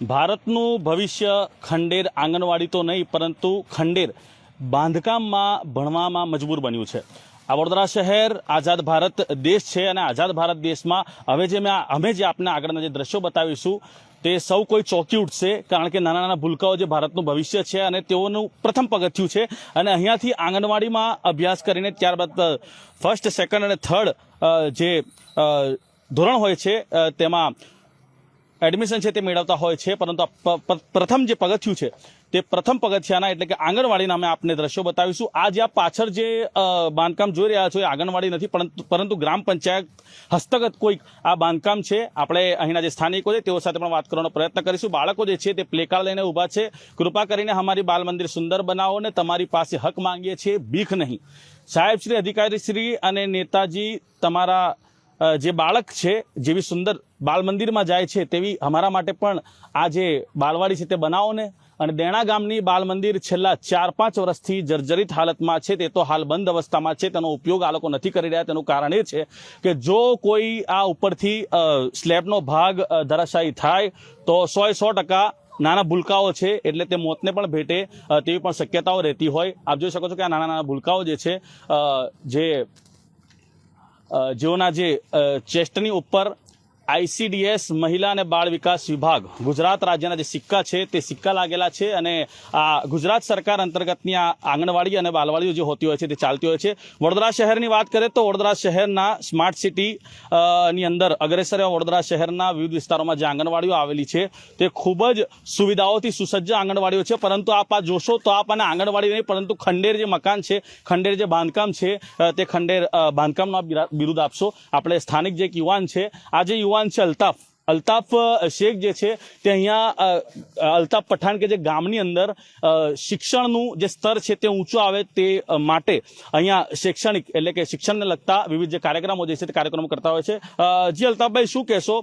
ભારતનું ભવિષ્ય ખંડેર આંગણવાડી તો નહીં, પરંતુ ખંડેર બાંધકામમાં, ભણવામાં મજબૂર બન્યું છે. આ વડોદરા શહેર આઝાદ ભારત દેશ છે અને આઝાદ ભારત દેશમાં હવે જે મેં અમે જે આપને આગળના જે દ્રશ્યો બતાવીશું, તે સૌ કોઈ ચોંકી ઉઠશે, કારણ કે નાના નાના ભૂલકાઓ જે ભારતનું ભવિષ્ય છે અને તેઓનું પ્રથમ પગથિયું છે. અને અહીંયાથી આંગણવાડીમાં અભ્યાસ કરીને ત્યારબાદ ફર્સ્ટ સેકન્ડ અને થર્ડ જે ધોરણ હોય છે તેમાં એડમિશન છે તે મેળવતા હોય છે, પરંતુ પ્રથમ જે પગથિયું છે, તે પ્રથમ પગથિયાના એટલે કે આંગણવાડીના અમે આપને દ્રશ્યો બતાવીશું. આ જે આ પાછળ જે બાંધકામ જોઈ રહ્યા છો એ આંગણવાડી નથી પરંતુ ગ્રામ પંચાયત હસ્તગત કોઈક આ બાંધકામ છે. આપણે અહીંના જે સ્થાનિકો છે તેઓ સાથે પણ વાત કરવાનો પ્રયત્ન કરીશું. બાળકો જે છે તે પ્લેકાર્ડ લઈને ઊભા છે. કૃપા કરીને અમારી બાલ મંદિર સુંદર બનાવો ને તમારી પાસે હક માંગીએ છીએ ભીખ નહીં. સાહેબ શ્રી, અધિકારી શ્રી અને નેતાજી તમારા જે બાળક છે, જેવી સુંદર બાલ મંદિરમાં જાય છે, તેવી અમારા માટે પણ આ જે બાલવાડી છે તે બનાવો ને અને દેણા ગામની બાલ મંદિર છેલ્લા ચાર પાંચ વર્ષથી જર્જરિત હાલતમાં છે, તે તો હાલ બંધ અવસ્થામાં છે, તેનો ઉપયોગ આ લોકો નથી કરી રહ્યા. તેનું કારણ એ છે કે જો કોઈ આ ઉપરથી સ્લેબનો ભાગ ધરાશાયી થાય, તો સો સો ટકા નાના ભૂલકાઓ છે, એટલે તે મોતને પણ ભેટે તેવી પણ શક્યતાઓ રહેતી હોય. આપ જોઈ શકો છો કે આ નાના નાના ભૂલકાઓ જે છે જે જેઓના જે ચેસ્ટની ઉપર આઈસીડીએસ મહિલા અને બાળ વિકાસ વિભાગ ગુજરાત રાજ્યના જે સિક્કા છે તે સિક્કા લાગેલા છે અને આ ગુજરાત સરકાર અંતર્ગતની આ આંગણવાડી અને બાલવાડીઓ જે હોતી હોય છે તે ચાલતી હોય છે. વડોદરા શહેરની વાત કરીએ તો વડોદરા શહેરના સ્માર્ટ સિટી ની અંદર અગ્રેસર એવા વડોદરા શહેરના વિવિધ વિસ્તારોમાં જે આંગણવાડીઓ આવેલી છે તે ખૂબ જ સુવિધાઓથી સુસજ્જ આંગણવાડીઓ છે. પરંતુ આપ આ જોશો તો આપ આને આંગણવાડી નહીં, પરંતુ ખંડેર જે મકાન છે, ખંડેર જે બાંધકામ છે તે ખંડેર બાંધકામનો બિરુદ આપશો. આપણે સ્થાનિક જે યુવાન છે, આ જે યુવાન છે અલ્તાફ. અલ્તાફ શેખ જે છે તે અહીંયા અલ્તાફ પઠાણ કે જે ગામની અંદર શિક્ષણનું જે સ્તર છે તે ઊંચું આવે તે માટે અહીંયા શૈક્ષણિક એટલે કે શિક્ષણને લગતા વિવિધ જે કાર્યક્રમો જે છે તે કાર્યક્રમો કરતા હોય છે. જી અલ્તાફભાઈ, શું કહેશો?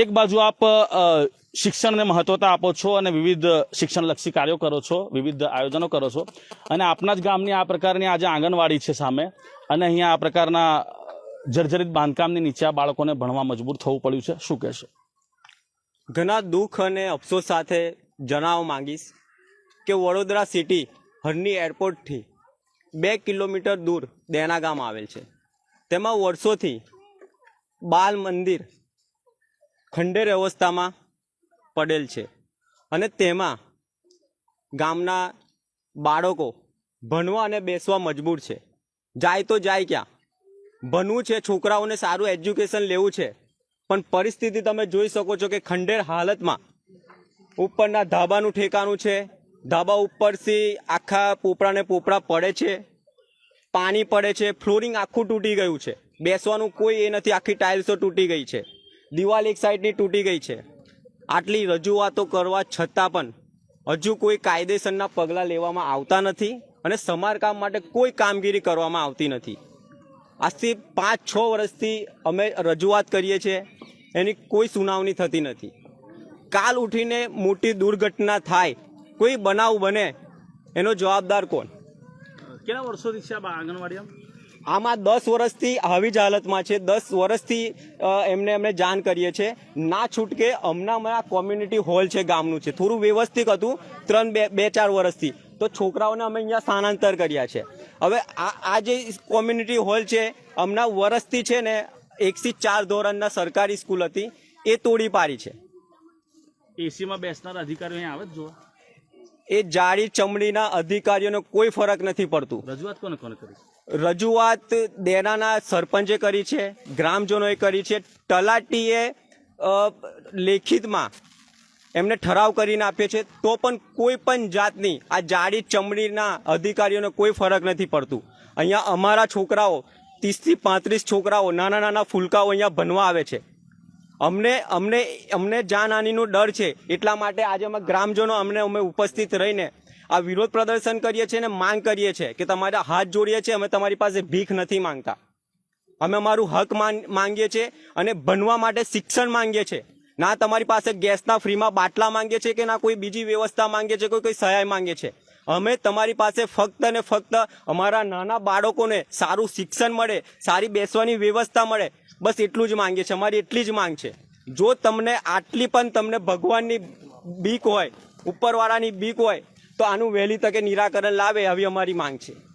એક બાજુ આપ શિક્ષણને મહત્વતા આપો છો અને વિવિધ શિક્ષણલક્ષી કાર્યો કરો છો, વિવિધ આયોજનો કરો છો. અને આપના જ ગામની આ પ્રકારની આજે આંગણવાડી છે સામે. અને અહીંયા આ પ્રકારના જર્જરિત બાંધકામની નીચે આ બાળકોને ભણવા મજબૂર થવું પડ્યું છે. શું કહેશો? ઘણા દુઃખ અને અફસોસ સાથે જણાવવા માંગીશ કે વડોદરા સિટી હરની એરપોર્ટથી બે કિલોમીટર દૂર દેના ગામ આવેલ છે. તેમાં વર્ષોથી બાલ મંદિર ખંડેર અવસ્થામાં પડેલ છે અને તેમાં ગામના બાળકો ભણવા અને બેસવા મજબૂર છે. જાય તો જાય ક્યાં? ભણવું છે, છોકરાઓને સારું એજ્યુકેશન લેવું છે. પણ પરિસ્થિતિ તમે જોઈ શકો છો કે ખંડેર હાલતમાં ઉપરના ધાબાનું ઠેકાણું છે. ધાબા ઉપરથી આખા પોપડાને પોપડા પડે છે. પાણી પડે છે. ફ્લોરિંગ આખું તૂટી ગયું છે. બેસવાનું કોઈ એ નથી. આખી ટાઇલ્સો તૂટી ગઈ છે. દિવાલ એક સાઈડની તૂટી ગઈ છે. આટલી રજૂઆતો કરવા છતાં પણ હજુ કોઈ કાયદેસરના પગલાં લેવામાં આવતા નથી અને સમારકામ માટે કોઈ કામગીરી કરવામાં આવતી નથી. આજથી પાંચ છ વર્ષથી અમે રજૂઆત કરીએ છીએ એની કોઈ સુનાવણી થતી નથી. કાલ ઉઠીને મોટી દુર્ઘટના થાય કોઈ બનાવ બને એનો જવાબદાર કોણ? કેટલા વર્ષોથી છે આ આમાં દસ વર્ષથી આવી જ હાલતમાં છે. દસ વર્ષથી એમને એમને જાણ કરીએ છીએ. ના છૂટકે હમણાં આ કોમ્યુનિટી હોલ છે ગામનું છે. થોડું વ્યવસ્થિત હતું ત્રણ બે બે ચાર વર્ષથી. તો છોકરાઓને અમે અહીંયા સ્થાનાંતર કર્યા છે. હવે આ આ જે કોમ્યુનિટી હોલ છે હમણાં વર્ષથી છે ને એકથી ચાર ધોરણના સરકારી સ્કૂલ હતી એ તોડી પાડી છે. એસીમાં બેસનાર અધિકારીઓ અહીંયા આવે જ જો એ જાડી ચમડીના અધિકારીઓને કોઈ ફરક નથી પડતું. રજૂઆત કોને કોને કરી? રજૂઆત દેનાના સરપંચે કરી છે ગ્રામજનોએ કરી છે. તલાટીએ લેખિતમાં એમને ઠરાવ કરીને આપીએ છે તો પણ કોઈ પણ જાતની આ જાડી ચમડીના અધિકારીઓને કોઈ ફરક નથી પડતું. અહીંયા અમારા છોકરાઓ, ત્રીસથી પાંત્રીસ છોકરાઓ, નાના નાના ફૂલકાઓ અહીંયા ભણવા આવે છે. અમને અમને અમને જાનહાનિનો ડર છે. એટલા માટે આજે અમે ગ્રામજનો અમને, અમે ઉપસ્થિત રહીને આ વિરોધ પ્રદર્શન કરીએ છીએ અને માંગ કરીએ છીએ કે તમારા હાથ જોડીએ છીએ, અમે તમારી પાસે ભીખ નથી માંગતા. અમે અમારું હક માંગ- માંગીએ છીએ અને ભણવા માટે શિક્ષણ માંગીએ છીએ. ના તમારી પાસે ગેસના ફ્રીમાં બાટલા માંગે છે કે ના કોઈ બીજી વ્યવસ્થા માંગીએ છીએ કોઈ કોઈ સહાય માંગે છે? અમે તમારી પાસે ફક્ત ને ફક્ત અમારા નાના બાળકોને સારું શિક્ષણ મળે, સારી બેસવાની વ્યવસ્થા મળે, બસ એટલું જ માંગીએ છીએ અમારી એટલી જ માંગ છે. જો તમને આટલી પણ તમને ભગવાનની બીક હોય, ઉપરવાળાની બીક હોય, તો આનું વહેલી તકે નિરાકરણ લાવે આવી અમારી માંગ છે.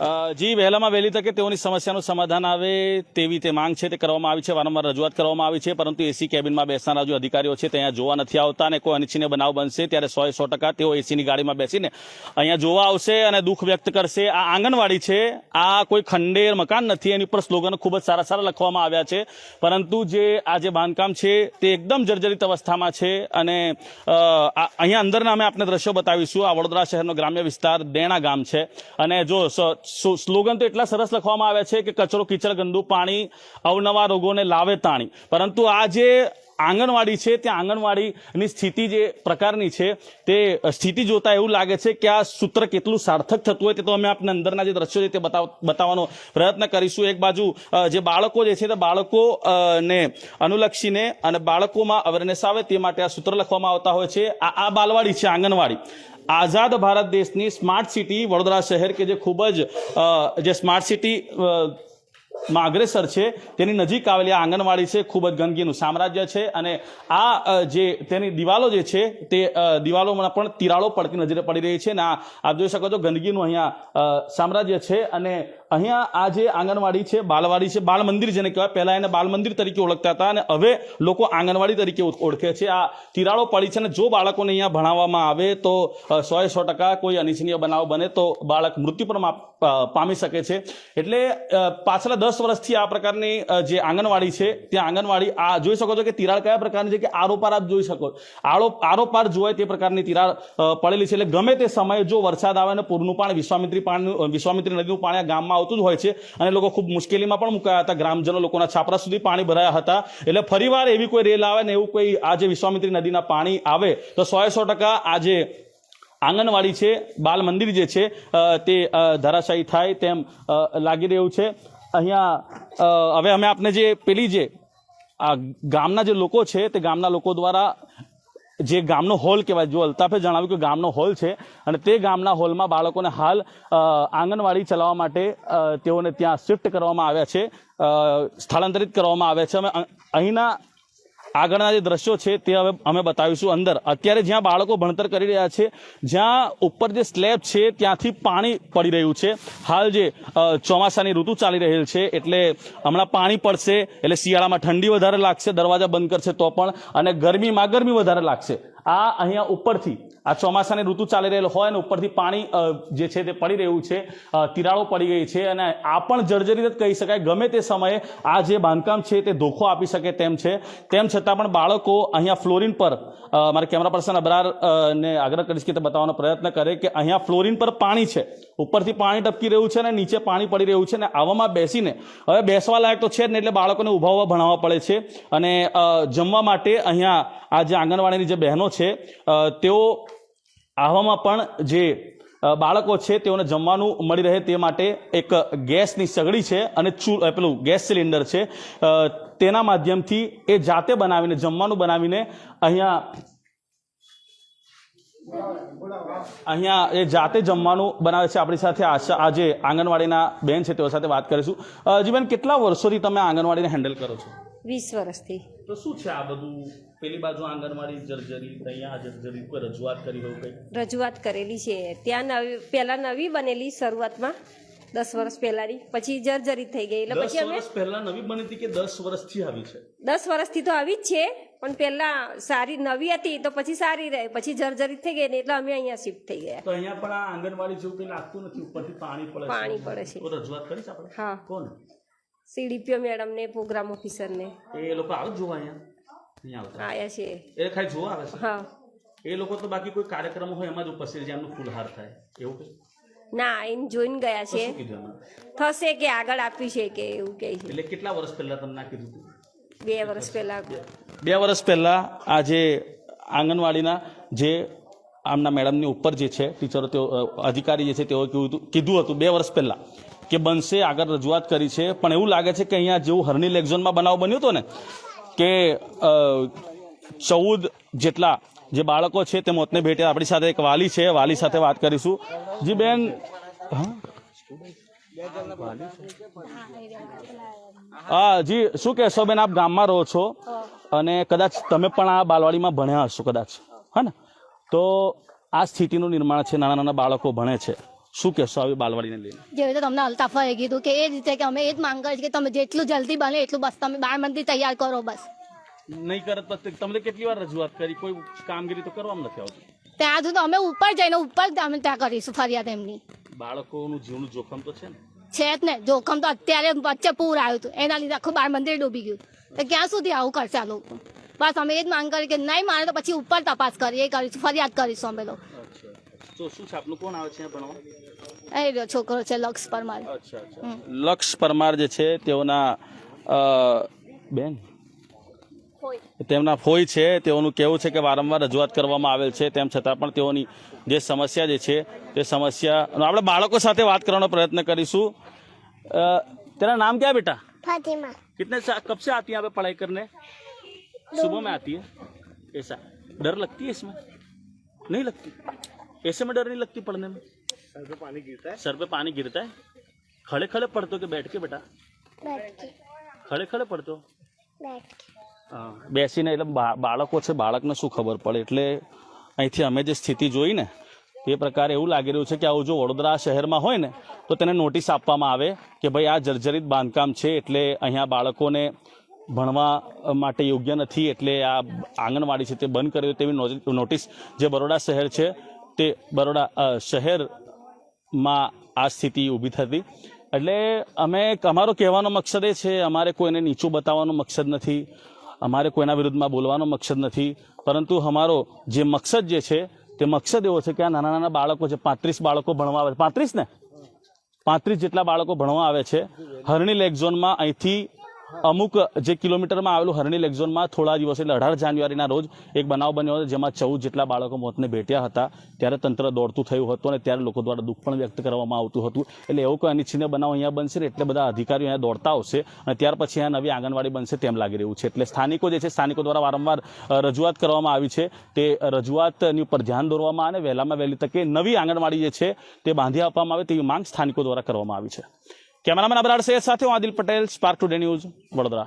જી, વહેલામાં વહેલી તકે તેઓની સમસ્યાનું સમાધાન આવે તેવી તે માંગ છે, તે કરવામાં આવી છે, વારંવાર રજૂઆત કરવામાં આવી છે, પરંતુ એસી કેબિનમાં બેસનારા જે અધિકારીઓ છે તે અહીંયા જોવા નથી આવતા અને કોઈ અનિચ્છનીય બનાવ બનશે ત્યારે સો સો ટકા તેઓ એસીની ગાડીમાં બેસીને અહીંયા જોવા આવશે અને દુઃખ વ્યક્ત કરશે. આ આંગણવાડી છે, આ કોઈ ખંડેર મકાન નથી, એની ઉપર સ્લોગન ખૂબ જ સારા સારા લખવામાં આવ્યા છે, પરંતુ જે આ જે બાંધકામ છે તે એકદમ જર્જરિત અવસ્થામાં છે અને અહીંયા અંદરના અમે આપને દ્રશ્યો બતાવીશું. આ વડોદરા શહેરનો ગ્રામ્ય વિસ્તાર દેણા ગામ છે અને જો સ્લોગન તો એટલા સરસ લખવામાં આવ્યા છે કે કચરો, કિચડ, ગંદુ પાણી, અવનવા રોગોને લાવે તાણી. પરંતુ આ જે આંગણવાડી છે, ત્યાં આંગણવાડીની સ્થિતિ જે પ્રકારની છે, તે સ્થિતિ જોતા એવું લાગે છે કે આ સૂત્ર કેટલું સાર્થક થતું હોય તે તો અમે આપને અંદરના જે દ્રશ્યો છે તે બતાવવાનો પ્રયત્ન કરીશું. એક બાજુ જે બાળકો જે છે તે બાળકો ને અનુલક્ષીને અને બાળકોમાં અવેરનેસ આવે તે માટે આ સૂત્ર લખવામાં આવતા હોય છે. આ આ બાલવાડી છે આંગણવાડી. આઝાદ ભારત દેશની સ્માર્ટ સિટી વડોદરા શહેર કે જે ખૂબ જ જે સ્માર્ટ સિટી માં અગ્રેસર છે. તેની નજીક આવેલી આ આંગણવાડી છે, ખૂબ જ ગંદકીનું સામ્રાજ્ય છે અને આ જે તેની દિવાલો જે છે તે દિવાલોમાં પણ તિરાડો પડતી નજરે પડી રહી છે અને આપ જોઈ શકો છો ગંદકીનું અહીંયા સામ્રાજ્ય છે અને અહીંયા આ જે આંગણવાડી છે, બાલવાડી છે બાલ મંદિર જેને કહેવાય, પહેલાં એને બાલ મંદિર તરીકે ઓળખતા હતા અને હવે લોકો આંગણવાડી તરીકે ઓળખે છે. આ તિરાડો પડી છે અને જો બાળકોને અહીંયા ભણાવવામાં આવે તો સોએ સો ટકા કોઈ અનિચ્છનીય બનાવ બને તો બાળક મૃત્યુ પણ પામી શકે છે. એટલે પાછલા દસ વર્ષથી આ પ્રકારની જે આંગણવાડી છે, ત્યાં આંગણવાડી, આ જોઈ શકો છો કે તિરાડ કયા પ્રકારની છે કે આરોપાર આપ જોઈ શકો. આરો આરોપાર જોવાય તે પ્રકારની તિરાડ પડેલી છે. એટલે ગમે તે સમયે જો વરસાદ આવે અને પૂરનું પાણી, વિશ્વામિત્રી પાણી વિશ્વામિત્રી નદીનું પાણી આ ગામમાં આવતું જ હોય છે અને લોકો ખૂબ મુશ્કેલીમાં પણ મુકાયા હતા. ગ્રામજનો લોકોના છાપરા સુધી પાણી ભરાયા હતા. એટલે ફરીવાર એવી કોઈ રેલ આવે ને એવું કોઈ આજે વિશ્વામિત્રી નદીના પાણી આવે તો સો એ સો ટકા આ જે આંગણવાડી છે, બાલ મંદિર જે છે તે ધરાશાયી થાય તેમ લાગી રહ્યું છે. અહીંયા હવે અમે આપને જે પેલી જે, આ ગામના જે લોકો છે, તે ગામના લોકો દ્વારા જે ગામનો હોલ કહેવાય, જો અલ્તાફે જણાવ્યું કે ગામનો હોલ છે, અને તે ગામના હોલમાં બાળકોને હાલ આંગણવાડી ચલાવવા માટે તેઓને ત્યાં શિફ્ટ કરવામાં આવ્યા છે સ્થળાંતરિત કરવામાં આવ્યા છે. અમે અહીંના આગળના જે દ્રશ્યો છે તે હવે અમે બતાવીશું અંદર. અત્યારે જ્યાં બાળકો ભણતર કરી રહ્યા છે, જ્યાં ઉપર જે સ્લેબ છે ત્યાંથી પાણી પડી રહ્યું છે. હાલ જે ચોમાસાની ઋતુ ચાલી રહેલ છે, એટલે હમણાં પાણી પડશે, એટલે શિયાળામાં ઠંડી વધારે લાગશે, દરવાજા બંધ કરશે તો પણ, અને ગરમીમાં ગરમી વધારે લાગશે. આ અહીંયા ઉપરથી, આ ચોમાસાની ઋતુ ચાલી રહેલ હોય અને ઉપરથી પાણી જે છે તે પડી રહ્યું છે તિરાડો પડી ગઈ છે અને આ પણ જર્જરિત જ કહી શકાય, ગમે તે સમયે આ જે બાંધકામ છે તે ધોખો આપી શકે તેમ છે. તેમ છતાં પણ બાળકો અહીંયા ફ્લોરિન પર મારા કેમેરા પર્સન અબરાર ને આગ્રહ કરીશ કે તે બતાવવાનો પ્રયત્ન કરે કે અહીંયા ફ્લોરિન પર પાણી છે. ઉપરથી પાણી ટપકી રહ્યું છે અને નીચે પાણી પડી રહ્યું છે અને આવામાં બેસીને, હવે બેસવા લાયક તો છે જ ને એટલે બાળકોને ઉભાવવા ભણાવવા પડે છે. અને જમવા માટે અહીંયા આ જે આંગણવાડીની જે બહેનો છે. તેઓ આવામાં પણ જે બાળકો છે તેઓને જમવાનું મળી રહે તે માટે એક ગેસની સગડી છે અને ચૂ પેલું ગેસ સિલિન્ડર છે. તેના માધ્યમથી એ જાતે બનાવીને જમવાનું બનાવીને અહીંયા અહીંયા એ જાતે જમવાનું બનાવે છે. આપણી સાથે આશા આજે આંગણવાડીના બેન છે તેઓ સાથે વાત કરીશું. જીવન કેટલા વર્ષોથી તમે આંગણવાડીને હેન્ડલ કરો છો? વીસ વર્ષથી. તો શું છે આ બધું? પેલી બાજુ આંગણવાડી જર્જરી અહીંયા જર્જરી ઉપર રજૂઆત કરી હોય કઈ? રજૂઆત કરેલી છે. ત્યાં નવી પહેલાં નવી બનેલી શરૂઆતમાં દસ વર્ષ પહેલાની. પછી જર્જરિત થઈ ગઈ. એટલે પછી અમે વર્ષ પહેલા નવી બની હતી કે દસ વર્ષથી આવી છે? દસ વર્ષથી તો આવી જ છે પણ પહેલા સારી નવી હતી તો પછી સારી રહે. પછી જર્જરિત થઈ ગઈ ને એટલે અમે અહીંયા શિફ્ટ થઈ ગયા. તો અહીંયા પણ આ આંગણવાડી જેવું કંઈ લાગતું નથી? ઉપરથી પાણી પડે છે. પાણી પડે છે. તો રજૂઆત કરીશ આપણે? હા. કોણ સીડીપીઓ મેડમને પ્રોગ્રામ ઓફિસરને. એ લોકો આવે જોવા અહીંયા? અહીંયા આવતા. આયા છે. એ ખાલી જોવા આવે છે. હા. એ લોકો તો બાકી કોઈ કાર્યક્રમ હોય એમાં જ ઉપસ્થિત જેમનું ફૂલહાર થાય. એવું કંઈ? ના એને જોઈને ગયા છે. શું કીધું એમાં? થશે કે આગળ આપ્યું છે કે એવું કહે છે. એટલે કેટલા વર્ષ પહેલા તમને આ કીધું હતું? બે વર્ષ પહેલા. બે વર્ષ પહેલા આ જે આંગણવાડીના જે આમના મેડમની ઉપર જે છે ટીચરો તેઓ અ, અધિકારી જે છે તેઓએ કીધું હતું- કીધું હતું બે વર્ષ પહેલા કે બનશે આગળ રજૂઆત કરી છે. પણ એવું લાગે છે કે અહીંયા જેવું હરણી લેકઝોનમાં બનાવ બન્યો હતો ને કે ચૌદ જેટલા જે બાળકો છે તે મોતને ભેટ્યા. આપણી સાથે એક વાલી છે, વાલી સાથે વાત કરીશું. જી બેન, હા? જી, શું કહેશો બેન, આપ ગામમાં રહો છો અને કદાચ તમે પણ આ બાલવાડીમાં ભણ્યા હશો કદાચ. હા ને? તો આ સ્થિતિનું નિર્માણ છે નાના નાના બાળકો ભણે છે. શું કહેશો આવી બાલવાડીને લઈને? જેવી રીતે તમને અલ્તાફાએ કીધું કે એ રીતે કે અમે એ જ માંગ કરીએ છીએ કે તમે જેટલું જલ્દી બને એટલું બસ તમે બાળ મંદિર તૈયાર કરો બસ. નહીં કરત તમને કેટલી વાર રજૂઆત કરી? કોઈ કામગીરી તો કરવામાં નથી આવતી. ત્યાં સુધી અમે ઉપર જઈને ઉપર અમે ત્યાં કરીશું ફરિયાદ એમની. બાળકોનું જીવનું જોખમ તો છે ને? છે જ ને. જોખમ તો અત્યારે વચ્ચે પૂર આવ્યું હતું. એના લીધે આખું બાળ મંદિર ડૂબી ગયું. તો ક્યાં સુધી આવું કરશે આ લોકો? બસ અમે એ જ માંગ કરી કે નહીં માને તો પછી ઉપર તપાસ કરીએ એ કરીશું ફરિયાદ કરીશું અમે લોકો તો શું છે આપનું કોણ આવે છે અહીંયા ભણવા એ રહ્યો છોકરો છે લક્ષ પર મારે અચ્છા અચ્છા લક્ષ પરમાર જે છે તેઓના અ, બેન તેમના ફોઈ છે તેઓનું કહેવું છે કે વારંવાર રજૂઆત કરવામાં આવેલ છે તેમ છતાં પણ તેઓની જે સમસ્યા જે છે તે સમસ્યા આપણે બાળકો સાથે વાત કરવાનો પ્રયત્ન કરીશું અ, તેરા નામ क्या है बेटा फातिमा कितने सा, कब से आती है यहाँ पे पढ़ाई करने सुबह में आती है ऐसा डर लगती है इसमें नहीं लगती ऐसे में डर नहीं लगती पढ़ने में सर पे पानी गिरता है सर पे पानी गिरता है खड़े खड़े पढ़ते हो कि बैठ के बेटा बैठ के ખડે ખડે પડતો बैठ के હા બેસીને એટલે બા- બાળકો છે બાળકને શું ખબર પડે એટલે અહીંથી અમે જે સ્થિતિ જોઈ ને એ પ્રકારે એવું લાગી રહ્યું છે કે આવું જો વડોદરા શહેરમાં હોય ને તો તેને નોટિસ આપવામાં આવે કે ભાઈ આ જર્જરિત બાંધકામ છે એટલે અહીંયા બાળકોને ભણવા માટે યોગ્ય નથી એટલે આ આંગણવાડી છે તે બંધ કરી દો તેવી નો- નોટિસ જે બરોડા શહેર છે તે બરોડા શહેરમાં આ સ્થિતિ ઊભી થતી. એટલે અમે અમારો કહેવાનો મકસદ એ છે, અમારે કોઈને નીચું બતાવવાનો મકસદ નથી, અમારે કોઈના વિરુદ્ધમાં બોલવાનો મકસદ નથી, પરંતુ અમારો જે મકસદ જે છે, તે મકસદ એવો છે કે આ નાના નાના બાળકો છે, પાંત્રીસ બાળકો ભણવા આવે પાંત્રીસ ને? પાંત્રીસ જેટલા બાળકો ભણવા આવે છે. હરણી લેક ઝોનમાં અહીંથી અમુક જે કિલોમીટરમાં આવેલું હરણી લેક થોડા દિવસ એટલે અઢાર જાન્યુઆરીના રોજ એક બનાવ બન્યો હતો જેમાં ચૌદ જેટલા બાળકો મોતને ભેટ્યા હતા. ત્યારે તંત્ર દોડતું થયું હતું અને ત્યારે લોકો દ્વારા દુઃખ પણ વ્યક્ત કરવામાં આવતું હતું. એટલે એવો કોઈ અનિચ્છનીય બનાવ અહીંયા બનશે એટલે બધા અધિકારીઓ અહીંયા દોડતા આવશે અને ત્યાર પછી અહીંયા નવી આંગણવાડી બનશે તેમ લાગી રહ્યું છે. એટલે સ્થાનિકો જે છે, સ્થાનિકો દ્વારા વારંવાર રજૂઆત કરવામાં આવી છે. તે રજૂઆતની ઉપર ધ્યાન દોરવામાં અને વહેલામાં વહેલી તકે નવી આંગણવાડી જે છે તે બાંધી આપવામાં આવે તેવી માંગ સ્થાનિકો દ્વારા કરવામાં આવી છે. કેમેરામેન અબરાર સૈયદ સાથે હું Adil Patel spark today news Vadodara.